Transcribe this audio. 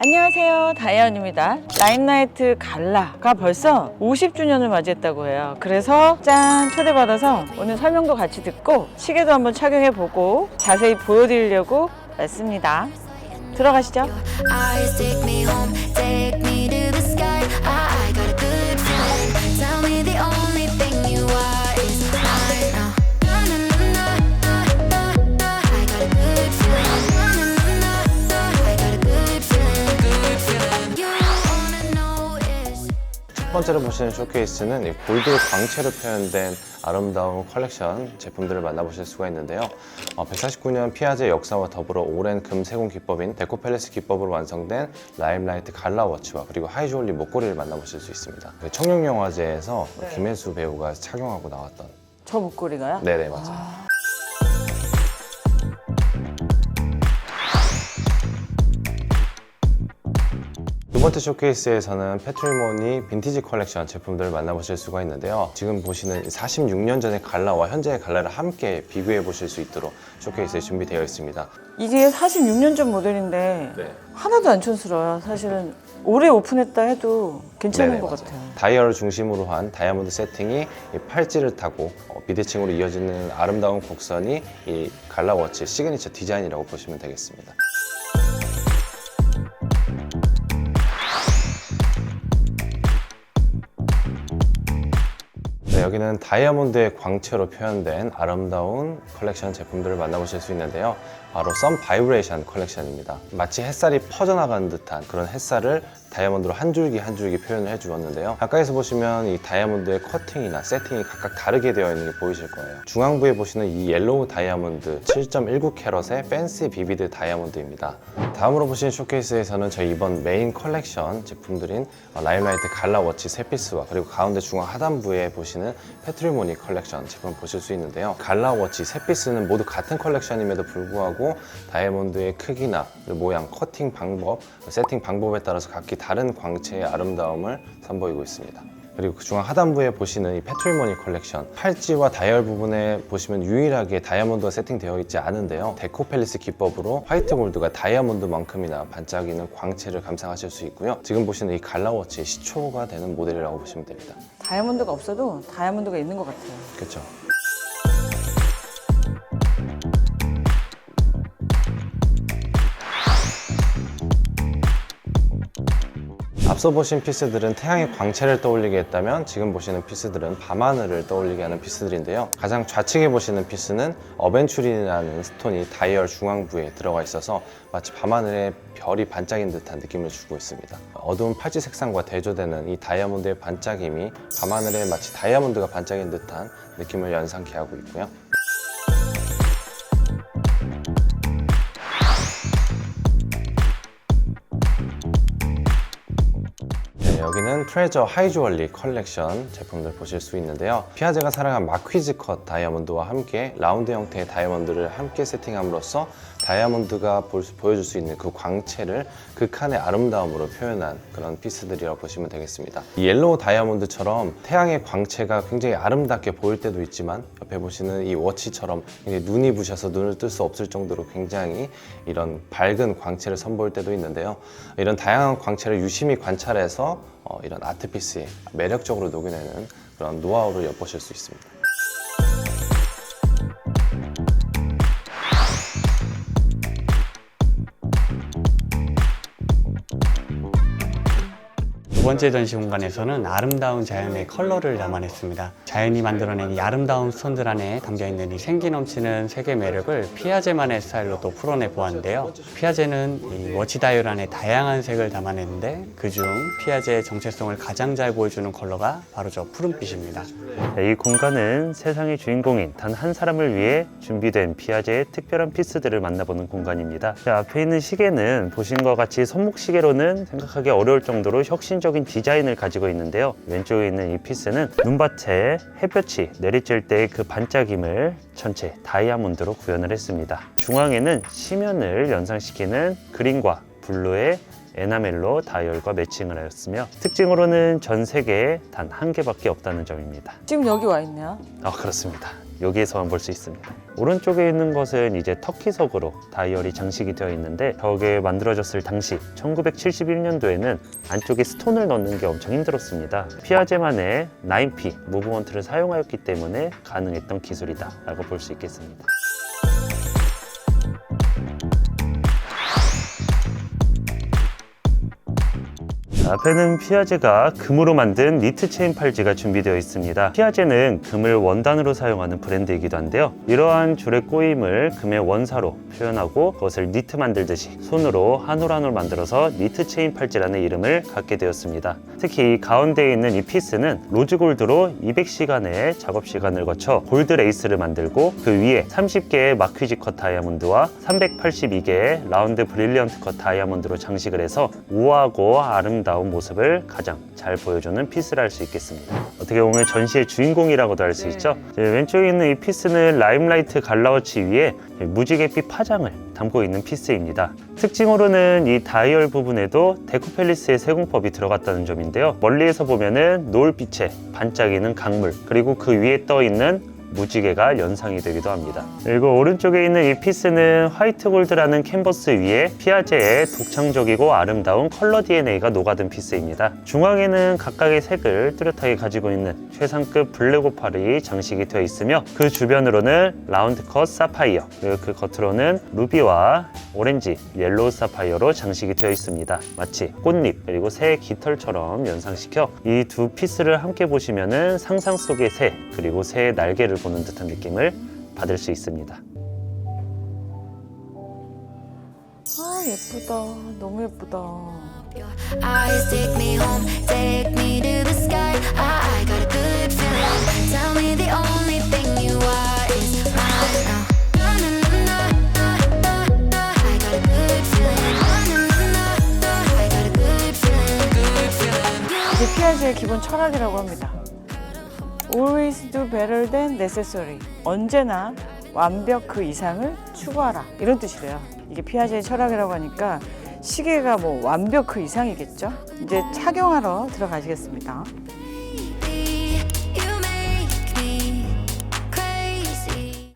안녕하세요. 다이언입니다. 라임라이트 갈라가 벌써 50주년을 맞이했다고 해요. 그래서 짠! 초대받아서 오늘 설명도 같이 듣고 시계도 한번 착용해보고 자세히 보여드리려고 왔습니다. 들어가시죠 번째로 보시는 쇼케이스는 이 골드 광채로 표현된 아름다운 컬렉션 제품들을 만나보실 수가 있는데요. 149년 피아제 역사와 더불어 오랜 금 세공 기법인 데코팰리스 기법으로 완성된 라임라이트 갈라 워치와 그리고 하이주얼리 목걸이를 만나보실 수 있습니다. 그 청룡영화제에서 네. 김혜수 배우가 착용하고 나왔던 저 목걸이가요? 네네 맞아요. 두 번째 쇼케이스에서는 페트리모니 빈티지 컬렉션 제품들을 만나보실 수가 있는데요. 지금 보시는 46년 전의 갈라와 현재의 갈라를 함께 비교해 보실 수 있도록 쇼케이스에 준비되어 있습니다. 이게 46년 전 모델인데 네. 하나도 안 촌스러워요 사실은 올해 오픈했다 해도 괜찮은 네네, 것 맞아요. 같아요 다이얼을 중심으로 한 다이아몬드 세팅이 이 팔찌를 타고 어, 비대칭으로 이어지는 아름다운 곡선이 이 갈라 워치의 시그니처 디자인이라고 보시면 되겠습니다. 여기는 다이아몬드의 광채로 표현된 아름다운 컬렉션 제품들을 만나보실 수 있는데요. 바로 선 바이브레이션 컬렉션입니다. 마치 햇살이 퍼져나가는 듯한 그런 햇살을 다이아몬드로 한 줄기 한 줄기 표현을 해주었는데요. 가까이서 보시면 이 다이아몬드의 커팅이나 세팅이 각각 다르게 되어 있는 게 보이실 거예요. 중앙부에 보시는 이 옐로우 다이아몬드 7.19 캐럿의 팬시 비비드 다이아몬드입니다. 다음으로 보신 쇼케이스에서는 저희 이번 메인 컬렉션 제품들인 어, 라임라이트 갈라 워치 세 피스와 그리고 가운데 중앙 하단부에 보시는 패트리모니 컬렉션 제품 보실 수 있는데요. 갈라 워치 세 피스는 모두 같은 컬렉션임에도 불구하고 다이아몬드의 크기나 모양, 커팅 방법, 세팅 방법에 따라서 각기 다른 광채의 아름다움을 선보이고 있습니다. 그리고 그 중앙 하단부에 보시는 이 패트리모니 컬렉션 팔찌와 다이얼 부분에 보시면 유일하게 다이아몬드가 세팅되어 있지 않은데요. 데코팰리스 기법으로 화이트 골드가 다이아몬드만큼이나 반짝이는 광채를 감상하실 수 있고요. 지금 보시는 이 갈라워치의 시초가 되는 모델이라고 보시면 됩니다. 다이아몬드가 없어도 다이아몬드가 있는 것 같아요. 그렇죠 앞서 보신 피스들은 태양의 광채를 떠올리게 했다면 지금 보시는 피스들은 밤하늘을 떠올리게 하는 피스들인데요. 가장 좌측에 보시는 피스는 어벤츄린이라는 스톤이 다이얼 중앙부에 들어가 있어서 마치 밤하늘에 별이 반짝인 듯한 느낌을 주고 있습니다. 어두운 팔찌 색상과 대조되는 이 다이아몬드의 반짝임이 밤하늘에 마치 다이아몬드가 반짝인 듯한 느낌을 연상케 하고 있고요. 여기는 트레저 하이주얼리 컬렉션 제품들 보실 수 있는데요. 피아제가 사랑한 마퀴즈 컷 다이아몬드와 함께 라운드 형태의 다이아몬드를 함께 세팅함으로써 다이아몬드가 볼 수- 보여줄 수 있는 그 광채를 극한의 아름다움으로 표현한 그런 피스들이라고 보시면 되겠습니다. 이 옐로우 다이아몬드처럼 태양의 광채가 굉장히 아름답게 보일 때도 있지만 옆에 보시는 이 워치처럼 눈이 부셔서 눈을 뜰 수 없을 정도로 굉장히 이런 밝은 광채를 선보일 때도 있는데요. 이런 다양한 광채를 유심히 관찰해서 어, 이런 아트피스에 매력적으로 녹여내는 그런 노하우를 엿보실 수 있습니다. 번째 전시 공간에서는 아름다운 자연의 컬러를 담아냈습니다. 자연이 만들어낸 이 아름다운 스톤들 안에 담겨있는 이 생기 넘치는 색의 매력을 피아제만의 스타일로 또 풀어내 보았는데요. 피아제는 이 워치 다이얼 안에 다양한 색을 담아냈는데 그중 피아제의 정체성을 가장 잘 보여주는 컬러가 바로 저 푸른빛입니다. 네, 이 공간은 세상의 주인공인 단 한 사람을 위해 준비된 피아제의 특별한 피스들을 만나보는 공간입니다. 자, 앞에 있는 시계는 보신 것 같이 손목시계로는 생각하기 어려울 정도로 혁신적인 디자인을 가지고 있는데요. 왼쪽에 있는 이 피스는 눈밭에 햇볕이 내리쬐을 때의 그 반짝임을 전체 다이아몬드로 구현을 했습니다. 중앙에는 심연을 연상시키는 그린과 블루의 에나멜로 다이얼과 매칭을 하였으며 특징으로는 전 세계에 단 한 개밖에 없다는 점입니다. 지금 여기 와 있네요 아 그렇습니다. 여기에서만 볼 수 있습니다. 오른쪽에 있는 것은 이제 터키석으로 다이얼이 장식이 되어 있는데 저게 만들어졌을 당시 1971년도에는 안쪽에 스톤을 넣는 게 엄청 힘들었습니다. 피아제만의 9P 무브먼트를 사용하였기 때문에 가능했던 기술이다 라고 볼 수 있겠습니다. 앞에는 피아제가 금으로 만든 니트 체인 팔찌가 준비되어 있습니다. 피아제는 금을 원단으로 사용하는 브랜드이기도 한데요. 이러한 줄의 꼬임을 금의 원사로 표현하고 그것을 니트 만들듯이 손으로 한 올 한 올 만들어서 니트 체인 팔찌라는 이름을 갖게 되었습니다. 특히 이 가운데에 있는 이 피스는 로즈 골드로 200시간의 작업 시간을 거쳐 골드 레이스를 만들고 그 위에 30개의 마퀴지 컷 다이아몬드와 382개의 라운드 브릴리언트 컷 다이아몬드로 장식을 해서 우아하고 아름다운 모습을 가장 잘 보여주는 피스를 할수 있겠습니다. 어떻게 보면 전시의 주인공이라고도 할 수 있죠. 왼쪽에 있는 이 피스는 라임라이트 갈라워치 위에 무지갯빛 파장을 담고 있는 피스입니다. 특징으로는 이 다이얼 부분에도 데코펠리스의 세공법이 들어갔다는 점인데요. 멀리에서 보면은 노을빛에 반짝이는 강물 그리고 그 위에 떠 있는 무지개가 연상이 되기도 합니다. 그리고 오른쪽에 있는 이 피스는 화이트 골드라는 캔버스 위에 피아제의 독창적이고 아름다운 컬러 DNA가 녹아든 피스입니다. 중앙에는 각각의 색을 뚜렷하게 가지고 있는 최상급 블랙 오팔이 장식이 되어 있으며 그 주변으로는 라운드 컷 사파이어 그리고 그 겉으로는 루비와 오렌지, 옐로우 사파이어로 장식이 되어 있습니다. 마치 꽃잎 그리고 새 깃털처럼 연상시켜 이 두 피스를 함께 보시면은 상상 속의 새 그리고 새의 날개를 보는 듯한 느낌을 받을 수 있습니다. 아 예쁘다. 너무 예쁘다. 피아제의 기본 철학이라고 합니다. Always do better than necessary. 언제나 완벽 그 이상을 추구하라. 이런 뜻이래요. 이게 피아제의 철학이라고 하니까 시계가 뭐 완벽 그 이상이겠죠? 이제 착용하러 들어가시겠습니다.